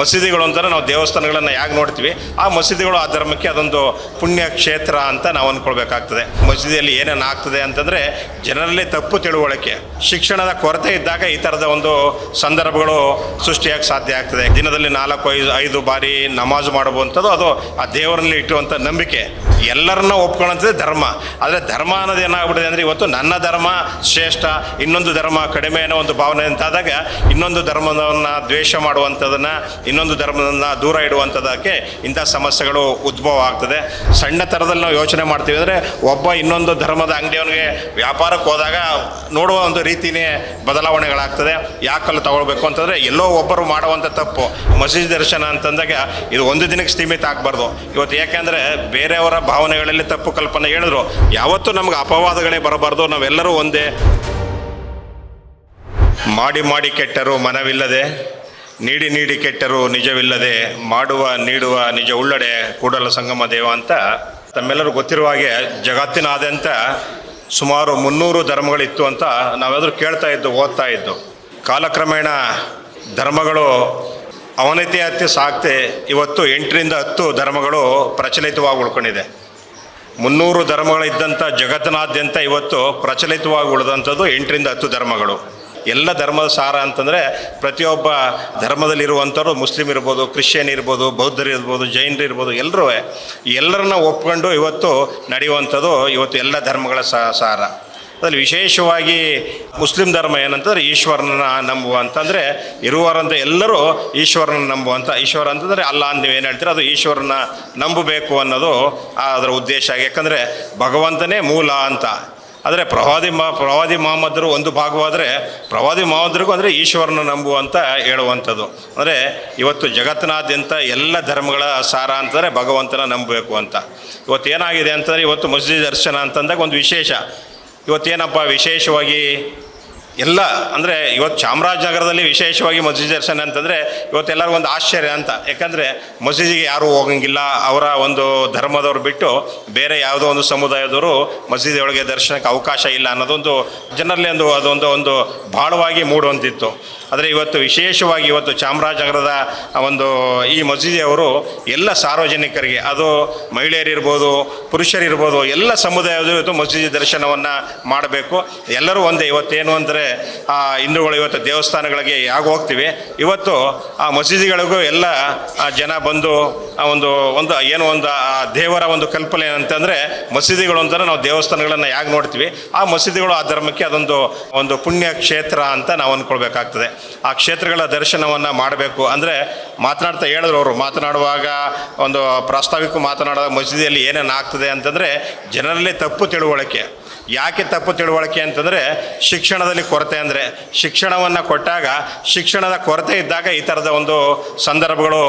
ಮಸೀದಿಗಳು ಅಂತಾರೆ ನಾವು ದೇವಸ್ಥಾನಗಳನ್ನು ಯಾಕೆ ನೋಡ್ತೀವಿ? ಆ ಮಸೀದಿಗಳು ಆ ಧರ್ಮಕ್ಕೆ ಅದೊಂದು ಪುಣ್ಯ ಕ್ಷೇತ್ರ ಅಂತ ನಾವು ಅಂದ್ಕೊಳ್ಬೇಕಾಗ್ತದೆ ಮಸೀದಿಯಲ್ಲಿ ಏನೇನು ಆಗ್ತದೆ ಅಂತಂದರೆ ಜನರಲ್ಲಿ ತಪ್ಪು ತಿಳುವಳಿಕೆ, ಶಿಕ್ಷಣದ ಕೊರತೆ ಇದ್ದಾಗ ಈ ಥರದ ಒಂದು ಸಂದರ್ಭಗಳು ಸೃಷ್ಟಿಯಾಗಿ ಸಾಧ್ಯ ಆಗ್ತದೆ. ದಿನದಲ್ಲಿ ನಾಲ್ಕು ಐದು ಐದು ಬಾರಿ ನಮಾಜ್ ಮಾಡುವಂಥದ್ದು ಅದು ಆ ದೇವರಲ್ಲಿ ಇಟ್ಟುವಂಥ ನಂಬಿಕೆ. ಎಲ್ಲರನ್ನ ಒಪ್ಕೊಳ್ಳೋಂಥದ್ದು ಧರ್ಮ. ಆದರೆ ಧರ್ಮ ಅನ್ನೋದು ಏನಾಗ್ಬಿಟ್ಟಿದೆ ಅಂದರೆ ಇವತ್ತು ನನ್ನ ಧರ್ಮ ಶ್ರೇಷ್ಠ, ಇನ್ನೊಂದು ಧರ್ಮ ಕಡಿಮೆ ಅನ್ನೋ ಒಂದು ಭಾವನೆ ಅಂತಾದಾಗ ಇನ್ನೊಂದು ಧರ್ಮವನ್ನು ದ್ವೇಷ ಮಾಡುವಂಥದ್ದನ್ನು ಇನ್ನೊಂದು ಧರ್ಮದನ್ನು ದೂರ ಇಡುವಂಥದ್ದಕ್ಕೆ ಇಂಥ ಸಮಸ್ಯೆಗಳು ಉದ್ಭವ ಆಗ್ತದೆ ಸಣ್ಣ ಥರದಲ್ಲಿ ನಾವು ಯೋಚನೆ ಮಾಡ್ತೀವಿ ಅಂದರೆ ಒಬ್ಬ ಇನ್ನೊಂದು ಧರ್ಮದ ಅಂಗಡಿಯವನಿಗೆ ವ್ಯಾಪಾರಕ್ಕೆ ಹೋದಾಗ ನೋಡುವ ಒಂದು ರೀತಿನೇ ಬದಲಾವಣೆಗಳಾಗ್ತದೆ. ಯಾಕಲ್ಲಿ ತಗೊಳ್ಬೇಕು ಅಂತಂದರೆ ಎಲ್ಲೋ ಒಬ್ಬರು ಮಾಡುವಂಥ ತಪ್ಪು. ಮಸೀದಿ ದರ್ಶನ ಅಂತಂದಾಗ ಇದು ಒಂದು ದಿನಕ್ಕೆ ಸೀಮಿತ ಆಗಬಾರ್ದು. ಇವತ್ತು ಯಾಕೆಂದರೆ ಬೇರೆಯವರ ಭಾವನೆಗಳಲ್ಲಿ ತಪ್ಪು ಕಲ್ಪನೆ ಹೇಳಿದ್ರು. ಯಾವತ್ತೂ ನಮ್ಗೆ ಅಪವಾದಗಳೇ ಬರಬಾರ್ದು. ನಾವೆಲ್ಲರೂ ಒಂದೇ. ಮಾಡಿ ಮಾಡಿ ಕೆಟ್ಟರು ಮನವಿಲ್ಲದೆ ನೀಡಿ ನೀಡಿ ಕೆಟ್ಟರು ನಿಜವಿಲ್ಲದೆ ಮಾಡುವ ನೀಡುವ ನಿಜ ಉಳ್ಳಡೆ ಕೂಡಲ ಸಂಗಮ ದೇವ ಅಂತ ತಮ್ಮೆಲ್ಲರೂ ಗೊತ್ತಿರುವ ಹಾಗೆ ಜಗತ್ತಿನಾದ್ಯಂತ ಸುಮಾರು ಮುನ್ನೂರು ಧರ್ಮಗಳಿತ್ತು ಅಂತ ನಾವೆಲ್ಲರೂ ಕೇಳ್ತಾ ಇದ್ದು, ಓದ್ತಾ ಇದ್ದು. ಕಾಲಕ್ರಮೇಣ ಧರ್ಮಗಳು ಅವನತಿ ಹತ್ತಿ ಸಾಕ್ತೆ, ಇವತ್ತು ಎಂಟರಿಂದ ಹತ್ತು ಧರ್ಮಗಳು ಪ್ರಚಲಿತವಾಗಿ ಉಳ್ಕೊಂಡಿದೆ. ಮುನ್ನೂರು ಧರ್ಮಗಳಿದ್ದಂಥ ಜಗತ್ತಿನಾದ್ಯಂತ ಇವತ್ತು ಪ್ರಚಲಿತವಾಗಿ ಉಳಿದಂಥದ್ದು ಎಂಟರಿಂದ ಹತ್ತು ಧರ್ಮಗಳು. ಎಲ್ಲ ಧರ್ಮದ ಸಾರ ಅಂತಂದರೆ ಪ್ರತಿಯೊಬ್ಬ ಧರ್ಮದಲ್ಲಿರುವಂಥವ್ರು ಮುಸ್ಲಿಮ್ ಇರ್ಬೋದು, ಕ್ರಿಶ್ಚಿಯನ್ ಇರ್ಬೋದು, ಬೌದ್ಧರು ಇರ್ಬೋದು, ಜೈನರು ಇರ್ಬೋದು, ಎಲ್ಲರೂ ಎಲ್ಲರನ್ನ ಒಪ್ಕೊಂಡು ಇವತ್ತು ನಡೆಯುವಂಥದ್ದು ಇವತ್ತು ಎಲ್ಲ ಧರ್ಮಗಳ ಸಾರ. ಅದರಲ್ಲಿ ವಿಶೇಷವಾಗಿ ಮುಸ್ಲಿಂ ಧರ್ಮ ಏನಂತಂದರೆ ಈಶ್ವರನ ನಂಬುವ ಅಂತಂದರೆ ಇರುವರಂತ ಎಲ್ಲರೂ ಈಶ್ವರನ ನಂಬುವಂಥ ಈಶ್ವರ ಅಂತಂದರೆ ಅಲ್ಲ ಅಂತ ಏನು ಹೇಳ್ತೀರ, ಅದು ಈಶ್ವರನ ನಂಬಬೇಕು ಅನ್ನೋದು ಅದರ ಉದ್ದೇಶ. ಯಾಕಂದರೆ ಭಗವಂತನೇ ಮೂಲ ಅಂತ. ಆದರೆ ಪ್ರವಾದಿ ಮಾ, ಪ್ರವಾದಿ ಮಹಮ್ಮದ್ರು ಒಂದು ಭಾಗವಾದರೆ ಪ್ರವಾದಿ ಮಹಮ್ಮದ್ರಿಗೂ ಅಂದರೆ ಈಶ್ವರನ ನಂಬುವಂತ ಹೇಳುವಂಥದ್ದು. ಅಂದರೆ ಇವತ್ತು ಜಗತ್ತಿನಾದ್ಯಂತ ಎಲ್ಲ ಧರ್ಮಗಳ ಸಾರ ಅಂತಂದರೆ ಭಗವಂತನ ನಂಬಬೇಕು ಅಂತ. ಇವತ್ತು ಏನಾಗಿದೆ ಅಂತಂದರೆ ಇವತ್ತು ಮಸೀದಿ ದರ್ಶನ ಅಂತಂದಾಗ ಒಂದು ವಿಶೇಷ. ಇವತ್ತೇನಪ್ಪ ವಿಶೇಷವಾಗಿ? ಎಲ್ಲ, ಅಂದರೆ ಇವತ್ತು ಚಾಮರಾಜನಗರದಲ್ಲಿ ವಿಶೇಷವಾಗಿ ಮಸೀದಿ ದರ್ಶನ ಅಂತಂದರೆ ಇವತ್ತೆಲ್ಲರಿಗೂ ಒಂದು ಆಶ್ಚರ್ಯ ಅಂತ. ಯಾಕಂದರೆ ಮಸೀದಿಗೆ ಯಾರೂ ಹೋಗಂಗಿಲ್ಲ, ಅವರ ಒಂದು ಧರ್ಮದವ್ರು ಬಿಟ್ಟು ಬೇರೆ ಯಾವುದೋ ಒಂದು ಸಮುದಾಯದವರು ಮಸೀದಿಯೊಳಗೆ ದರ್ಶನಕ್ಕೆ ಅವಕಾಶ ಇಲ್ಲ ಅನ್ನೋದೊಂದು, ಜನರಲ್ಲಿ ಒಂದು, ಅದೊಂದು, ಒಂದು ಭಾಳವಾಗಿ ಮೂಡುವಂತಿತ್ತು. ಆದರೆ ಇವತ್ತು ವಿಶೇಷವಾಗಿ ಇವತ್ತು ಚಾಮರಾಜನಗರದ ಒಂದು ಈ ಮಸೀದಿಯವರು ಎಲ್ಲ ಸಾರ್ವಜನಿಕರಿಗೆ, ಅದು ಮಹಿಳೆಯರಿರ್ಬೋದು, ಪುರುಷರಿರ್ಬೋದು, ಎಲ್ಲ ಸಮುದಾಯದ ಇವತ್ತು ಮಸೀದಿ ದರ್ಶನವನ್ನು ಮಾಡಬೇಕು. ಎಲ್ಲರೂ ಒಂದೇ, ಇವತ್ತೇನು ಅಂದರೆ, ಆ, ಹಿಂದೂಗಳು ಇವತ್ತು ದೇವಸ್ಥಾನಗಳಿಗೆ ಯಾಕೆ ಹೋಗ್ತೀವಿ. ಇವತ್ತು ಆ ಮಸೀದಿಗಳಿಗೂ ಎಲ್ಲ ಜನ ಬಂದು ಆ ಒಂದು ಒಂದು, ಏನು ಒಂದು, ಆ ದೇವರ ಒಂದು ಕಲ್ಪನೆ ಏನಂತಂದರೆ, ಮಸೀದಿಗಳು ಅಂತಾರೆ ನಾವು ದೇವಸ್ಥಾನಗಳನ್ನು ಯಾಕೆ ನೋಡ್ತೀವಿ. ಆ ಮಸೀದಿಗಳು ಆ ಧರ್ಮಕ್ಕೆ ಅದೊಂದು, ಒಂದು ಪುಣ್ಯ ಕ್ಷೇತ್ರ ಅಂತ ನಾವು ಅಂದ್ಕೊಳ್ಬೇಕಾಗ್ತದೆ ಆ ಕ್ಷೇತ್ರಗಳ ದರ್ಶನವನ್ನು ಮಾಡಬೇಕು. ಅಂದರೆ ಮಾತನಾಡ್ತಾ ಹೇಳಿದ್ರು ಅವರು. ಮಾತನಾಡುವಾಗ ಒಂದು ಪ್ರಾಸ್ತಾವಿಕ ಮಾತನಾಡುವಾಗ ಮಸೀದಿಯಲ್ಲಿ ಏನೇನು ಆಗ್ತದೆ ಅಂತಂದರೆ ಜನರಲ್ಲಿ ತಪ್ಪು ತಿಳುವಳಿಕೆ. ಯಾಕೆ ತಪ್ಪು ತಿಳುವಳಿಕೆ ಅಂತಂದರೆ ಶಿಕ್ಷಣದಲ್ಲಿ ಕೊರತೆ ಅಂದರೆ ಶಿಕ್ಷಣವನ್ನು ಕೊಟ್ಟಾಗ ಶಿಕ್ಷಣದ ಕೊರತೆ ಇದ್ದಾಗ ಈ ಥರದ ಒಂದು ಸಂದರ್ಭಗಳು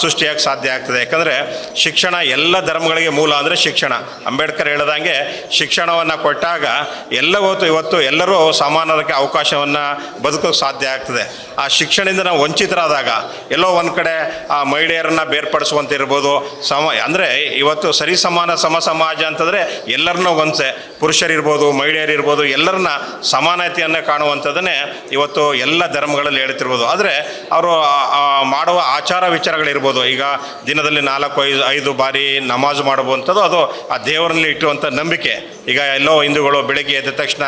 ಸೃಷ್ಟಿಯಾಗಿ ಸಾಧ್ಯ ಆಗ್ತದೆ. ಯಾಕಂದರೆ ಶಿಕ್ಷಣ ಎಲ್ಲ ಧರ್ಮಗಳಿಗೆ ಮೂಲ ಅಂದರೆ ಶಿಕ್ಷಣ. ಅಂಬೇಡ್ಕರ್ ಹೇಳ್ದಂಗೆ ಶಿಕ್ಷಣವನ್ನು ಕೊಟ್ಟಾಗ ಎಲ್ಲವತ್ತು ಇವತ್ತು ಎಲ್ಲರೂ ಸಮಾನಕ್ಕೆ ಅವಕಾಶವನ್ನು ಬದುಕೋಕ್ಕೆ ಸಾಧ್ಯ ಆಗ್ತದೆ. ಆ ಶಿಕ್ಷಣದಿಂದ ನಾವು ವಂಚಿತರಾದಾಗ ಎಲ್ಲೋ ಒಂದು ಕಡೆ, ಆ, ಮಹಿಳೆಯರನ್ನು ಬೇರ್ಪಡಿಸುವಂತಿರ್ಬೋದು. ಸಮ, ಅಂದರೆ ಇವತ್ತು ಸರಿ ಸಮಾನ ಸಮ ಸಮಾಜ ಅಂತಂದರೆ ಎಲ್ಲರನ್ನೂ ಒಂದ್ಸೆ ಪುರುಷರಿರ್ಬೋದು ಮಹಿಳೆಯರಿರ್ಬೋದು ಎಲ್ಲರನ್ನ ಸಮಾನತೆಯನ್ನು ಕಾಣುವಂಥದ್ದನ್ನೇ ಇವತ್ತು ಎಲ್ಲ ಧರ್ಮಗಳಲ್ಲಿ ಹೇಳ್ತಿರ್ಬೋದು. ಆದರೆ ಅವರು ಮಾಡುವ ಆಚಾರ ವಿಚಾರಗಳಿರ್ಬೋದು. ಈಗ ದಿನದಲ್ಲಿ ನಾಲ್ಕು, ಐದು ಐದು ಬಾರಿ ನಮಾಜ್ ಮಾಡುವಂಥದ್ದು ಅದು ಆ ದೇವರಲ್ಲಿ ಇಟ್ಟುವಂಥ ನಂಬಿಕೆ. ಈಗ ಎಲ್ಲೋ ಹಿಂದೂಗಳು ಬೆಳಗ್ಗೆ ಎದ್ದ ತಕ್ಷಣ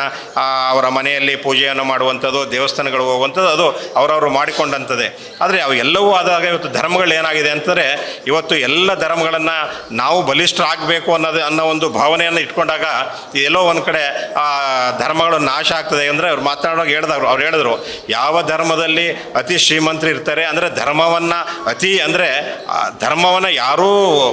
ಅವರ ಮನೆಯಲ್ಲಿ ಪೂಜೆಯನ್ನು ಮಾಡುವಂಥದ್ದು ದೇವಸ್ಥಾನಗಳು ಹೋಗುವಂಥದ್ದು ಅದು ಅವರವರು ಮಾಡಿಕೊಂಡಂಥದ್ದೇ. ಆದರೆ ಅವು ಎಲ್ಲವೂ ಆದಾಗ ಇವತ್ತು ಧರ್ಮಗಳು ಏನಾಗಿದೆ ಅಂತಂದರೆ ಇವತ್ತು ಎಲ್ಲ ಧರ್ಮಗಳನ್ನು ನಾವು ಬಲಿಷ್ಠರಾಗಬೇಕು ಅನ್ನೋದು, ಅನ್ನೋ ಒಂದು ಭಾವನೆಯನ್ನು ಇಟ್ಕೊಂಡಾಗ ಎಲ್ಲೋ ಒಂದು ಕಡೆ, ಆ, ಧರ್ಮಗಳು ನಾಶ ಆಗ್ತದೆ ಅಂದರೆ ಅವ್ರು ಮಾತನಾಡುವಾಗ ಹೇಳ್ದಾಗ ಅವ್ರು ಹೇಳಿದ್ರು, ಯಾವ ಧರ್ಮದಲ್ಲಿ ಅತಿ ಶ್ರೀಮಂತರು ಇರ್ತಾರೆ ಅಂದರೆ ಧರ್ಮವನ್ನು ಅತಿ ಅಂದರೆ ಧರ್ಮವನ್ನು ಯಾರೂ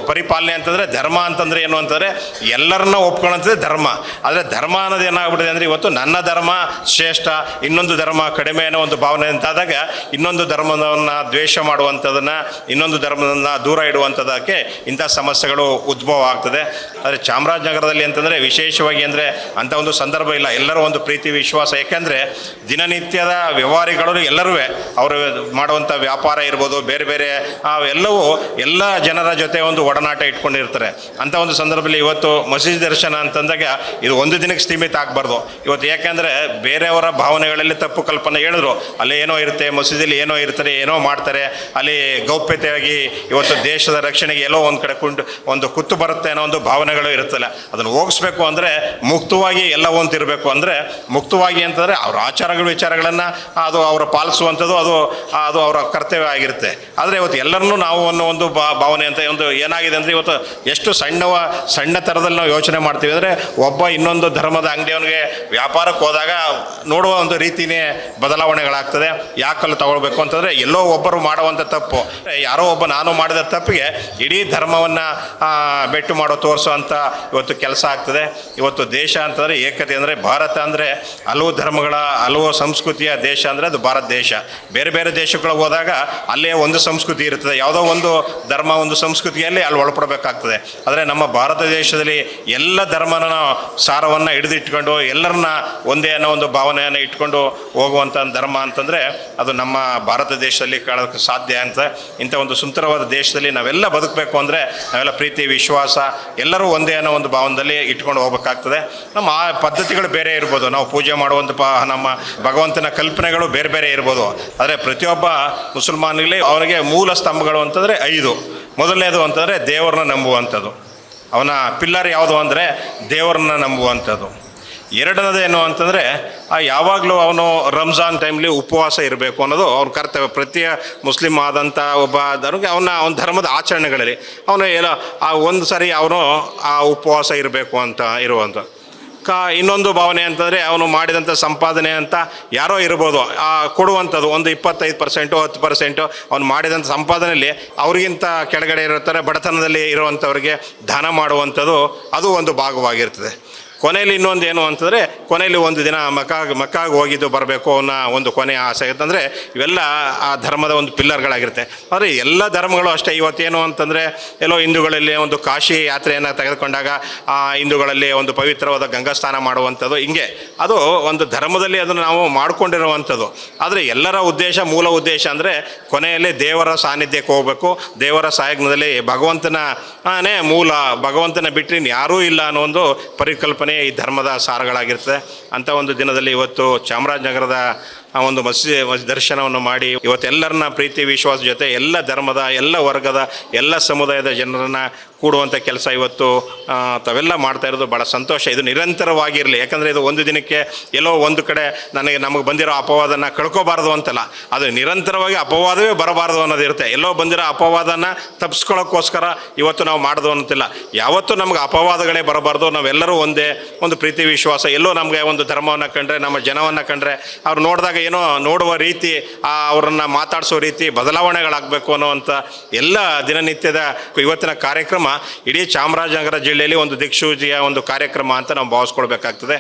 ಪರಿಪಾಲನೆ ಅಂತಂದರೆ ಧರ್ಮ ಅಂತಂದರೆ ಏನು ಅಂತಂದರೆ ಎಲ್ಲರನ್ನ ಒಪ್ಕೊಳ್ಳೋಂಥದ್ದೇ ಧರ್ಮ. ಆದರೆ ಧರ್ಮ ಅನ್ನೋದು ಏನಾಗ್ಬಿಟ್ಟಿದೆ ಅಂದರೆ ಇವತ್ತು ನನ್ನ ಧರ್ಮ ಶ್ರೇಷ್ಠ, ಇನ್ನೊಂದು ಧರ್ಮ ಕಡಿಮೆ ಅನ್ನೋ ಒಂದು ಭಾವನೆ ಅಂತಾದಾಗ ಇನ್ನೊಂದು ಧರ್ಮವನ್ನು ದ್ವೇಷ ಮಾಡುವಂಥದ್ದನ್ನು ಇನ್ನೊಂದು ಧರ್ಮವನ್ನು ದೂರ ಇಡುವಂಥದ್ದಕ್ಕೆ ಇಂಥ ಸಮಸ್ಯೆಗಳು ಉದ್ಭವ ಆಗ್ತದೆ. ಆದರೆ ಚಾಮರಾಜನಗರದಲ್ಲಿ ಅಂತಂದರೆ ವಿಶೇಷವಾಗಿ ಅಂದರೆ ಅಂಥ ಒಂದು ಸಂದರ್ಭ ಇಲ್ಲ. ಎಲ್ಲರೂ ಒಂದು ಪ್ರೀತಿ, ವಿಶ್ವಾಸ. ಏಕೆಂದರೆ ದಿನನಿತ್ಯದ ವ್ಯವಹಾರಿಗಳು ಎಲ್ಲರೂ ಅವರು ಮಾಡುವಂಥ ವ್ಯಾಪಾರ ಇರ್ಬೋದು, ಬೇರೆ ಬೇರೆ ಎಲ್ಲವೂ ಎಲ್ಲ ಜನರ ಜೊತೆ ಒಂದು ಒಡನಾಟ ಇಟ್ಕೊಂಡಿರ್ತಾರೆ. ಅಂಥ ಒಂದು ಸಂದರ್ಭದಲ್ಲಿ ಇವತ್ತು ಮಸೀದಿ ದರ್ಶನ ಅಂತಂದಾಗ ಇದು ಒಂದು ದಿನಕ್ಕೆ ಸೀಮಿತ ಆಗಬಾರ್ದು. ಇವತ್ತು ಯಾಕೆಂದರೆ ಬೇರೆಯವರ ಭಾವನೆಗಳಲ್ಲಿ ತಪ್ಪು ಕಲ್ಪನೆ ಹೇಳಿದ್ರು. ಅಲ್ಲಿ ಏನೋ ಇರುತ್ತೆ, ಮಸೀದಿಲಿ ಏನೋ ಇರ್ತಾರೆ, ಏನೋ ಮಾಡ್ತಾರೆ. ಅಲ್ಲಿ ಗೌಪ್ಯತೆಯಾಗಿ ಇವತ್ತು ದೇಶದ ರಕ್ಷಣೆಗೆ ಎಲ್ಲೋ ಒಂದು ಕಡೆ ಕುಂಟು ಒಂದು ಕುತ್ತು ಬರುತ್ತೆ ಅನ್ನೋ ಒಂದು ಭಾವನೆಗಳು ಇರುತ್ತಲ್ಲ. ಅದನ್ನು ಹೋಗಿಸ್ಬೇಕು ಅಂದರೆ ಮುಕ್ತವಾಗಿ ಎಲ್ಲ ಇರಬೇಕು ಅಂದರೆ ಮುಕ್ತವಾಗಿ ಅಂತಂದರೆ ಅವರ ಆಚಾರಗಳು ವಿಚಾರಗಳನ್ನು ಅದು ಅವರು ಪಾಲಿಸುವಂಥದ್ದು ಅದು ಅದು ಅವರ ಕರ್ತವ್ಯ ಆಗಿರುತ್ತೆ. ಆದರೆ ಇವತ್ತು ಎಲ್ಲರನ್ನೂ ನಾವು ಅನ್ನೋ ಒಂದು ಭಾವನೆ ಅಂತ ಒಂದು ಏನಾಗಿದೆ ಅಂದರೆ ಇವತ್ತು ಎಷ್ಟು ಸಣ್ಣವ, ಸಣ್ಣ ಥರದಲ್ಲಿ ನಾವು ಯೋಚನೆ ಮಾಡ್ತೀವಿ ಅಂದರೆ ಒಬ್ಬ ಇನ್ನೊಂದು ಧರ್ಮದ ಅಂಗಡಿಯವನಿಗೆ ವ್ಯಾಪಾರಕ್ಕೆ ಹೋದಾಗ ನೋಡುವ ಒಂದು ರೀತಿನೇ ಬದಲಾವಣೆಗಳಾಗ್ತದೆ. ಯಾಕಲ್ಲಿ ತಗೊಳ್ಬೇಕು ಅಂತಂದರೆ ಎಲ್ಲೋ ಒಬ್ಬರು ಮಾಡುವಂಥ ತಪ್ಪು. ಯಾರೋ ಒಬ್ಬ ನಾನು ಮಾಡಿದ ತಪ್ಪಿಗೆ ಇಡೀ ಧರ್ಮವನ್ನು ಬೆಟ್ಟು ಮಾಡೋ ತೋರಿಸುವಂಥ ಇವತ್ತು ಕೆಲಸ ಆಗ್ತದೆ. ಇವತ್ತು ದೇಶ ಅಂತಂದರೆ ಏಕತೆ ಅಂದರೆ ಭಾರತ ಅಂದರೆ ಹಲವು ಧರ್ಮಗಳ, ಹಲವು ಸಂಸ್ಕೃತಿಯ ದೇಶ ಅಂದರೆ ಅದು ಭಾರತ ದೇಶ. ಬೇರೆ ಬೇರೆ ದೇಶಗಳಿಗೆ ಹೋದಾಗ ಅಲ್ಲೇ ಒಂದು ಸಂಸ್ಕೃತಿ ಇರ್ತದೆ ಯಾವುದೋ ಒಂದು ಧರ್ಮ, ಒಂದು ಸಂಸ್ಕೃತಿಯಲ್ಲಿ ಅಲ್ಲಿ ಒಳಪಡಬೇಕಾಗ್ತದೆ. ಆದರೆ ನಮ್ಮ ಭಾರತ ದೇಶದಲ್ಲಿ ಎಲ್ಲ ಧರ್ಮನ ಸಾರವನ್ನು ಹಿಡಿದಿಟ್ಕೊಂಡು, ಎಲ್ಲರನ್ನ ಒಂದೇ ಅನ್ನೋ ಒಂದು ಭಾವನೆಯನ್ನು ಇಟ್ಕೊಂಡು ಹೋಗುವಂಥ ಧರ್ಮ ಅಂತಂದರೆ ಅದು ನಮ್ಮ ಭಾರತ ದೇಶದಲ್ಲಿ ಕಾಣೋಕ್ಕೆ ಸಾಧ್ಯ ಅಂತ. ಇಂಥ ಒಂದು ಸುಂದರವಾದ ದೇಶದಲ್ಲಿ ನಾವೆಲ್ಲ ಬದುಕಬೇಕು ಅಂದರೆ ನಾವೆಲ್ಲ ಪ್ರೀತಿ, ವಿಶ್ವಾಸ ಎಲ್ಲರೂ ಒಂದೇ ಅನ್ನೋ ಒಂದು ಭಾವನದಲ್ಲಿ ಇಟ್ಕೊಂಡು ಹೋಗ್ಬೇಕಾಗ್ತದೆ. ನಮ್ಮ ಆ ಪದ್ಧತಿಗಳು ಬೇರೆ ಇರ್ಬೋದು. ನಾವು ಪೂಜೆ ಮಾಡುವಂಥ ಪ, ನಮ್ಮ ಭಗವಂತನ ಕಲ್ಪನೆಗಳು ಬೇರೆ ಬೇರೆ ಇರ್ಬೋದು. ಆದರೆ ಪ್ರತಿಯೊಬ್ಬ ಮುಸಲ್ಮಾನಿಗೆ ಅವನಿಗೆ ಮೂಲ ಸ್ತಂಭಗಳು ಅಂತಂದರೆ ಐದು. ಮೊದಲನೇದು ಅಂತಂದರೆ ದೇವರನ್ನ ನಂಬುವಂಥದ್ದು. ಅವನ ಪಿಲ್ಲರ್ ಯಾವುದು ಅಂದರೆ ದೇವರನ್ನ ನಂಬುವಂಥದ್ದು. ಎರಡನೇದು ಏನು ಅಂತಂದರೆ ಯಾವಾಗಲೂ ಅವನು ರಂಜಾನ್ ಟೈಮ್ಲಿ ಉಪವಾಸ ಇರಬೇಕು ಅನ್ನೋದು ಅವ್ನ ಕರ್ತವ್ಯ. ಪ್ರತಿ ಮುಸ್ಲಿಂ ಆದಂಥ ಒಬ್ಬ ಧರ್ಮಕ್ಕೆ ಅವನ ಅವನ ಧರ್ಮದ ಆಚರಣೆಗಳಲ್ಲಿ ಅವನು ಆ ಒಂದು ಸಾರಿ ಅವನು ಆ ಉಪವಾಸ ಇರಬೇಕು ಅಂತ ಇರುವಂಥ ಕ, ಇನ್ನೊಂದು ಭಾವನೆ ಅಂತಂದರೆ ಅವನು ಮಾಡಿದಂಥ ಸಂಪಾದನೆ ಅಂತ ಯಾರೋ ಇರ್ಬೋದು, ಆ ಕೊಡುವಂಥದ್ದು ಒಂದು ಇಪ್ಪತ್ತೈದು ಪರ್ಸೆಂಟು ಹತ್ತು ಪರ್ಸೆಂಟು ಅವನು ಮಾಡಿದಂಥ ಸಂಪಾದನೆಯಲ್ಲಿ ಅವ್ರಿಗಿಂತ ಕೆಳಗಡೆ ಇರುತ್ತಾರೆ, ಬಡತನದಲ್ಲಿ ಇರುವಂಥವ್ರಿಗೆ ದಾನ ಮಾಡುವಂಥದ್ದು ಅದು ಒಂದು ಭಾಗವಾಗಿರ್ತದೆ. ಕೊನೆಯಲ್ಲಿ ಇನ್ನೊಂದು ಏನು ಅಂತಂದರೆ ಕೊನೆಯಲ್ಲಿ ಒಂದು ದಿನ ಮಕ್ಕಾಗ ಮಕ್ಕಾಗ ಹೋಗಿದ್ದು ಬರಬೇಕು ಅನ್ನೋ ಒಂದು ಕೊನೆಯ ಆಸೆ ಅಂತಂದರೆ ಇವೆಲ್ಲ ಆ ಧರ್ಮದ ಒಂದು ಪಿಲ್ಲರ್ಗಳಾಗಿರುತ್ತೆ. ಆದರೆ ಎಲ್ಲ ಧರ್ಮಗಳು ಅಷ್ಟೇ. ಇವತ್ತೇನು ಅಂತಂದರೆ, ಎಲ್ಲೋ ಹಿಂದೂಗಳಲ್ಲಿ ಒಂದು ಕಾಶಿ ಯಾತ್ರೆಯನ್ನು ತೆಗೆದುಕೊಂಡಾಗ, ಆ ಹಿಂದೂಗಳಲ್ಲಿ ಒಂದು ಪವಿತ್ರವಾದ ಗಂಗಾ ಸ್ನಾನ ಮಾಡುವಂಥದ್ದು ಹಿಂಗೆ. ಅದು ಒಂದು ಧರ್ಮದಲ್ಲಿ ಅದನ್ನು ನಾವು ಮಾಡಿಕೊಂಡಿರುವಂಥದ್ದು. ಆದರೆ ಎಲ್ಲರ ಉದ್ದೇಶ, ಮೂಲ ಉದ್ದೇಶ ಅಂದರೆ ಕೊನೆಯಲ್ಲಿ ದೇವರ ಸಾನ್ನಿಧ್ಯಕ್ಕೆ ಹೋಗಬೇಕು. ದೇವರ ಸಾಯಜ್ಞದಲ್ಲಿ ಭಗವಂತನನೇ ಮೂಲ ಭಗವಂತನ ಬಿಟ್ಟರೆ ಯಾರೂ ಇಲ್ಲ ಅನ್ನೋ ಒಂದು ಪರಿಕಲ್ಪನೆ ಈ ಧರ್ಮದ ಸಾರಗಳಾಗಿರ್ತದೆ. ಅಂಥ ಒಂದು ದಿನದಲ್ಲಿ ಇವತ್ತು ಚಾಮರಾಜನಗರದ ಆ ಒಂದು ಮಸೀದಿ ಮಸ್- ದರ್ಶನವನ್ನು ಮಾಡಿ ಇವತ್ತೆಲ್ಲರನ್ನ ಪ್ರೀತಿ, ವಿಶ್ವಾಸ ಜೊತೆ ಎಲ್ಲ ಧರ್ಮದ, ಎಲ್ಲ ವರ್ಗದ, ಎಲ್ಲ ಸಮುದಾಯದ ಜನರನ್ನು ಕೂಡುವಂಥ ಕೆಲಸ ಇವತ್ತು ತಾವೆಲ್ಲ ಮಾಡ್ತಾ ಇರೋದು ಭಾಳ ಸಂತೋಷ. ಇದು ನಿರಂತರವಾಗಿರಲಿ. ಯಾಕಂದರೆ ಇದು ಒಂದು ದಿನಕ್ಕೆ ಎಲ್ಲೋ ಒಂದು ಕಡೆ ನನಗೆ ನಮಗೆ ಬಂದಿರೋ ಅಪವಾದನ ಕಳ್ಕೋಬಾರ್ದು ಅಂತಲ್ಲ. ಅದು ನಿರಂತರವಾಗಿ ಅಪವಾದವೇ ಬರಬಾರ್ದು ಅನ್ನೋದಿರುತ್ತೆ ಎಲ್ಲೋ ಬಂದಿರೋ ಅಪವಾದನ ತಪ್ಪಿಸ್ಕೊಳ್ಳೋಕ್ಕೋಸ್ಕರ ಇವತ್ತು ನಾವು ಮಾಡೋದು ಅಂತಿಲ್ಲ ಯಾವತ್ತೂ ನಮ್ಗೆ ಅಪವಾದಗಳೇ ಬರಬಾರ್ದು. ನಾವೆಲ್ಲರೂ ಒಂದೇ ಒಂದು ಪ್ರೀತಿ ವಿಶ್ವಾಸ. ಎಲ್ಲೋ ನಮಗೆ ಒಂದು ಧರ್ಮವನ್ನು ಕಂಡ್ರೆ, ನಮ್ಮ ಜನವನ್ನು ಕಂಡ್ರೆ, ಅವ್ರು ನೋಡಿದಾಗ ಏನೋ ನೋಡುವ ರೀತಿ ಅವರನ್ನು ಮಾತಾಡಿಸೋ ರೀತಿ ಬದಲಾವಣೆಗಳಾಗಬೇಕು ಅನ್ನೋವಂಥ ಎಲ್ಲ ದಿನನಿತ್ಯದ ಇವತ್ತಿನ ಕಾರ್ಯಕ್ರಮ ಇಡೀ ಚಾಮರಾಜನಗರ ಜಿಲ್ಲೆಯಲ್ಲಿ ಒಂದು ದಿಕ್ಸೂಚಿಯ ಒಂದು ಕಾರ್ಯಕ್ರಮ ಅಂತ ನಾವು ಭಾವಿಸ್ಕೊಳ್ಬೇಕಾಗ್ತದೆ.